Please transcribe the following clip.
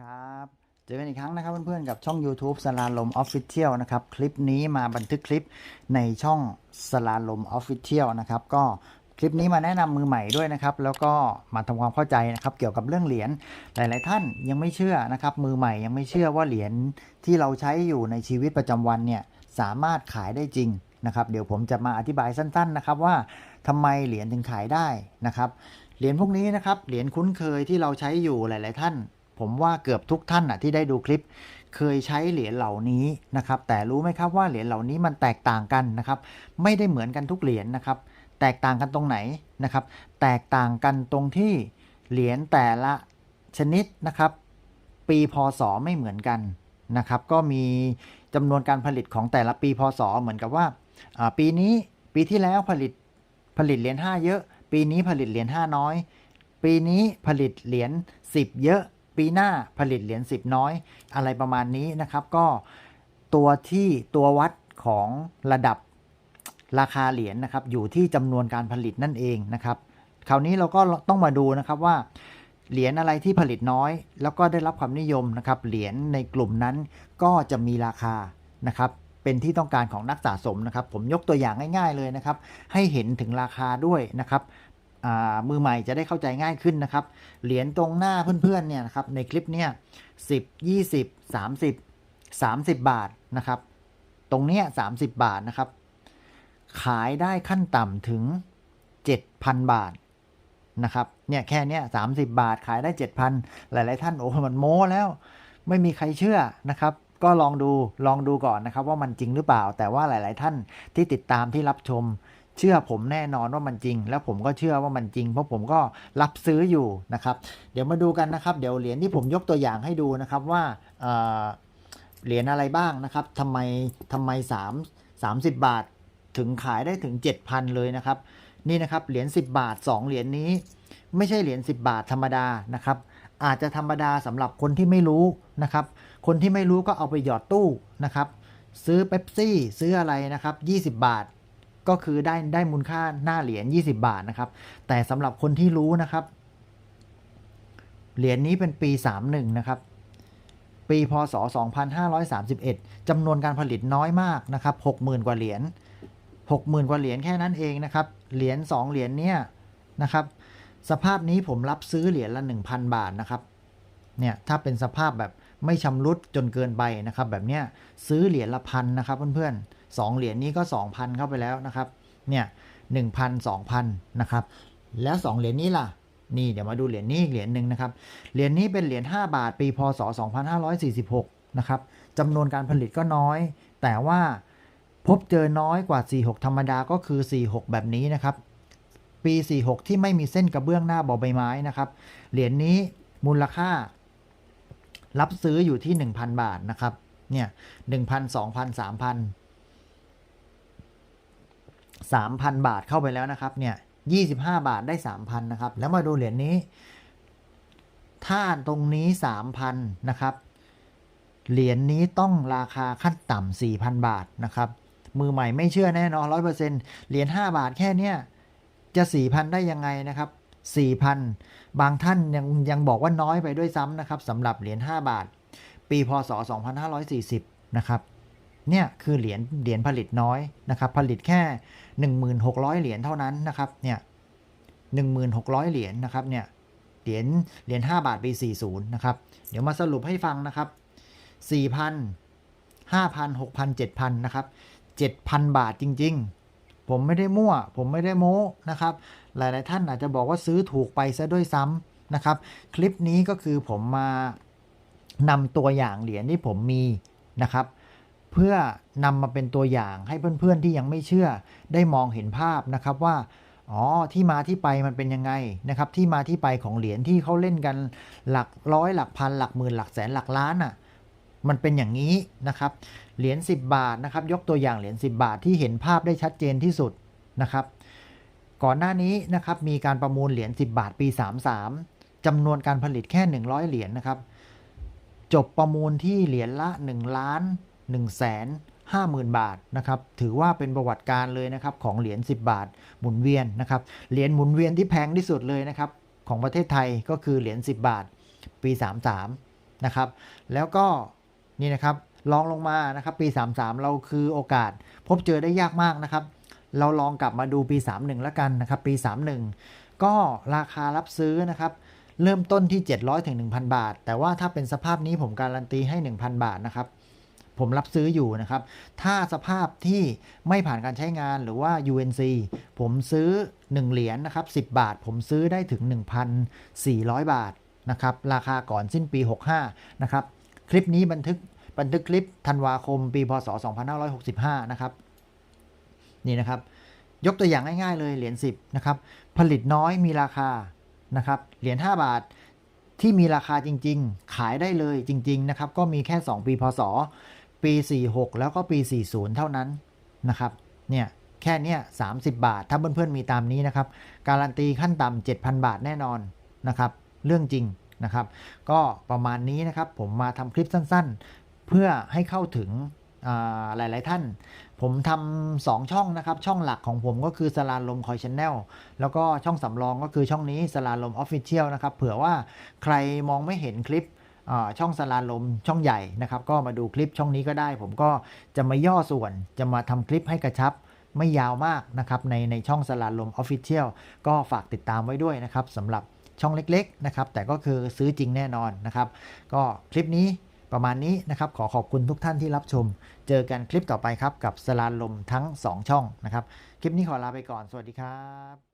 ครับเจอกันอีกครั้งนะครับเพื่อนๆกับช่อง YouTube สลาลม Official นะครับ คลิปนี้มาบันทึกคลิปในช่องสลาลม Official นะครับ ก็คลิปนี้มาแนะนำมือใหม่ด้วยนะครับ แล้วก็มาทำความเข้าใจนะครับ เกี่ยวกับเรื่องเหรียญหลาย ๆ ท่านยังไม่เชื่อนะครับ มือใหม่ยังไม่เชื่อว่าเหรียญที่เราใช้อยู่ในชีวิตประจำวันเนี่ยสามารถขายได้จริงนะครับเดี๋ยวผมจะมาอธิบายสั้น ๆ นะครับว่าทำไมเหรียญถึงขายได้นะครับเหรียญพวกนี้นะครับเหรียญคุ้นเคยที่เราใช้อยู่หลาย ๆ ท่าน ผมว่าเกือบทุกท่านอะที่ได้ดูคลิป เคยใช้เหรียญเหล่านี้นะครับ แต่รู้ไหมครับว่าเหรียญเหล่านี้มันแตกต่างกันนะครับ ไม่ได้เหมือนกันทุกเหรียญนะครับ แตกต่างกันตรงไหนนะครับ แตกต่างกันตรงที่เหรียญแต่ละชนิดนะครับ ปีพศไม่เหมือนกันนะครับ ก็มีจำนวนการผลิตของแต่ละปีพศเหมือนกับว่าอ่า ปีนี้ปีที่แล้วผลิตผลิตเหรียญ5เยอะ ปีนี้ผลิตเหรียญ5น้อย ปีนี้ผลิตเหรียญ10 เยอะ ปีหน้าผลิตเหรียญ10 น้อย อะไรประมาณนี้นะครับ ก็ตัวที่ตัววัดของระดับราคาเหรียญนะครับ อยู่ที่จำนวนการผลิตนั่นเองนะครับ คราวนี้เราก็ต้องมาดูนะครับว่าเหรียญอะไรที่ผลิตน้อย แล้วก็ได้รับความนิยมนะครับ เหรียญในกลุ่มนั้นก็จะมีราคานะครับ เป็นที่ต้องการของนักสะสมนะครับ ผมยกตัวอย่างง่าย ๆเลยนะครับ ให้เห็นถึงราคาด้วยนะครับ มือใหม่จะได้เข้าใจง่ายขึ้นนะครับ เหรียญตรงหน้าเพื่อนๆเนี่ยนะครับในคลิปเนี่ยสิบยี่สิบสามสิบสามสิบบาทนะครับ ตรงเนี้ยสามสิบบาทนะครับ ขายได้ขั้นต่ำถึงเจ็ดพันบาทนะครับเนี่ยแค่เนี้ยสามสิบบาทขายได้เจ็ดพันหลาย ๆ ท่านโอ้มันโม้แล้ว ไม่มีใครเชื่อนะครับ ก็ลองดูลองดูก่อนนะครับ ว่ามันจริงหรือเปล่า แต่ว่าหลาย ๆ ท่านที่ติดตามที่รับชม เชื่อผมแน่นอนว่ามันจริง แล้วผมก็เชื่อว่ามันจริง เพราะผมก็รับซื้ออยู่นะครับ เดี๋ยวมาดูกันนะครับ เดี๋ยวเหรียญที่ผมยกตัวอย่างให้ดูนะครับว่าเหรียญอะไรบ้างนะครับทำไมทำไม3 30 บาทถึงขายได้ถึง 7,000 เลยนะครับ นี่นะครับเหรียญ10 บาท 2 เหรียญนี้ ไม่ใช่เหรียญ10 บาทธรรมดานะครับอาจจะธรรมดาสำหรับคนที่ไม่รู้นะครับ คนที่ไม่รู้ก็เอาไปหยอดตู้นะครับ ซื้อเป๊ปซี่ซื้ออะไรนะครับ 20 บาท ก็คือได้ได้มูลค่าหน้าเหรียญ20 บาทนะครับ แต่สำหรับคนที่รู้นะครับ เหรียญนี้เป็นปี 31 นะครับ ปีพศ 2531จำนวนการผลิตน้อยมากนะครับ 60,000 กว่าเหรียญ60,000 กว่าเหรียญแค่นั้นเองนะครับ เหรียญ2เหรียญเนี่ยนะครับ สภาพนี้ผมรับซื้อเหรียญละ 1,000 บาทนะครับ เนี่ยถ้าเป็นสภาพแบบไม่ชำรุดจนเกินไปนะครับ แบบเนี้ยซื้อเหรียญละพันนะครับเพื่อนๆ สองเหรียญนี้ก็ 2,000 เข้าไปแล้วนะครับเนี่ยหนึ่งพันสองพันนะครับแล้ว2เหรียญนี้ล่ะนี่เดี๋ยวมาดูเหรียญนี้อีกเหรียญหนึ่งนะครับเหรียญนี้เป็นเหรียญ5บาทปีพศ 2546นะครับจำนวนการผลิตก็น้อย แต่ว่าพบเจอน้อยกว่า 46 ธรรมดาก็คือ 46 แบบนี้นะครับปี 46 ที่ไม่มีเส้นกระเบื้องหน้าบอใบไม้นะครับเหรียญนี้มูลค่า รับซื้ออยู่ที่ 1,000 บาทนะครับเนี่ยหนึ่งพันสองพันสามพัน สามพันบาทเข้าไปแล้วนะครับเนี่ยยี่สิบห้าบาทได้สามพันนะครับแล้วมาดูเหรียญนี้ถ้าตรงนี้สามพันนะครับเหรียญนี้ต้องราคาขั้นต่ำสี่พันบาทนะครับมือใหม่ไม่เชื่อแน่นอนร้อยเปอร์เซ็นเหรียญห้าบาทแค่เนี้ยจะสี่พันได้ยังไงนะครับสี่พันบางท่านยังยังบอกว่าน้อยไปด้วยซ้ำนะครับสำหรับเหรียญ5บาท ปีพศ 2540 นะครับ เนี่ยคือเหรียญเหรียญผลิตน้อยนะครับผลิตแค่ 1,600 เหรียญเท่านั้นนะครับเนี่ย1,600 เหรียญนะครับเนี่ยเหรียญเหรียญ5บาทปี40นะครับเดี๋ยวมาสรุปให้ฟังนะครับ 4,000 5,000 6,000 7,000นะครับ7,000 บาทจริง ๆ ผมไม่ได้มั่ว ผมไม่ได้โม้นะครับ หลาย ๆ ท่านอาจจะบอกว่าซื้อถูกไปซะด้วยซ้ำนะครับ คลิปนี้ก็คือผมมานำตัวอย่างเหรียญที่ผมมีนะครับ เพื่อนำมาเป็นตัวอย่างให้เพื่อนๆที่ยังไม่เชื่อได้มองเห็นภาพนะครับว่าอ๋อที่มาที่ไปมันเป็นยังไงนะครับ ที่มาที่ไปของเหรียญที่เขาเล่นกันหลักร้อยหลักพันหลักหมื่นหลักแสนหลักล้านอะมันเป็นอย่างนี้นะครับ เหรียญ10 บาทนะครับ ยกตัวอย่างเหรียญ10 บาทที่เห็นภาพได้ชัดเจนที่สุดนะครับ ก่อนหน้านี้นะครับมีการประมูลเหรียญ10 บาทปี 33จำนวนการผลิตแค่ 100 เหรียญนะครับ จบประมูลที่เหรียญละ1ล้าน 1แสน50,000 บาทนะครับถือว่าเป็นประวัติการเลยนะครับของเหรียญ10 บาทหมุนเวียนนะครับเหรียญหมุนเวียนที่แพงที่สุดเลยนะครับของประเทศไทยก็คือเหรียญ10 บาทปี 33นะครับแล้วก็นี่นะครับลองลงมานะครับปี 33 เราคือโอกาสพบเจอได้ยากมากนะครับ เราลองกลับมาดูปี 31แล้วกันนะครับปี 31 ก็ราคารับซื้อนะครับเริ่มต้นที่ 700ถึง1,000 บาท แต่ว่าถ้าเป็นสภาพนี้ผมการันตีให้ 1,000 บาทนะครับ ผมรับซื้ออยู่นะครับ ถ้าสภาพที่ไม่ผ่านการใช้งานหรือว่า UNC ผมซื้อ 1 เหรียญนะครับ 10 บาท ผมซื้อได้ถึง 1,400 บาทนะครับ ราคาก่อนสิ้นปี 65 นะครับ คลิปนี้บันทึกบันทึกคลิปธันวาคมปีพศ 2565 นะครับ นี่นะครับ ยกตัวอย่างง่ายๆเลยเหรียญ10 นะครับ ผลิตน้อยมีราคา นะครับ เหรียญ5บาทที่มีราคาจริง ๆ ขายได้เลยจริง ๆ นะครับ ก็มีแค่ 2 ปีพศ ปี 46 แล้วก็ปี 40 เท่านั้นนะครับเนี่ยแค่เนี้ย30 บาท ถ้าเพื่อนๆมีตามนี้นะครับ การันตีขั้นต่ำ7,000 บาทแน่นอนนะครับ เรื่องจริงนะครับ ก็ประมาณนี้นะครับผมมาทำคลิปสั้นๆ เพื่อให้เข้าถึงหลายๆท่าน ผมทำสองช่องนะครับ ช่องหลักของผมก็คือสลาลมคอยชแนลแล้วก็ช่องสำรองก็คือช่องนี้สลาลมออฟฟิเชียลนะครับ เผื่อว่าใครมองไม่เห็นคลิป ช่องสลาลมช่องใหญ่นะครับ ก็มาดูคลิปช่องนี้ก็ได้ ผมก็จะมาย่อส่วนจะมาทำคลิปให้กระชับไม่ยาวมากนะครับ ในในช่องสลาลมออฟฟิเชียลก็ฝากติดตามไว้ด้วยนะครับสำหรับช่องเล็กๆนะครับ แต่ก็คือซื้อจริงแน่นอนนะครับ ก็คลิปนี้ประมาณนี้นะครับ ขอขอบคุณทุกท่านที่รับชม เจอกันคลิปต่อไปครับ กับสลาลมทั้ง 2 ช่องนะครับ คลิปนี้ขอลาไปก่อน สวัสดีครับ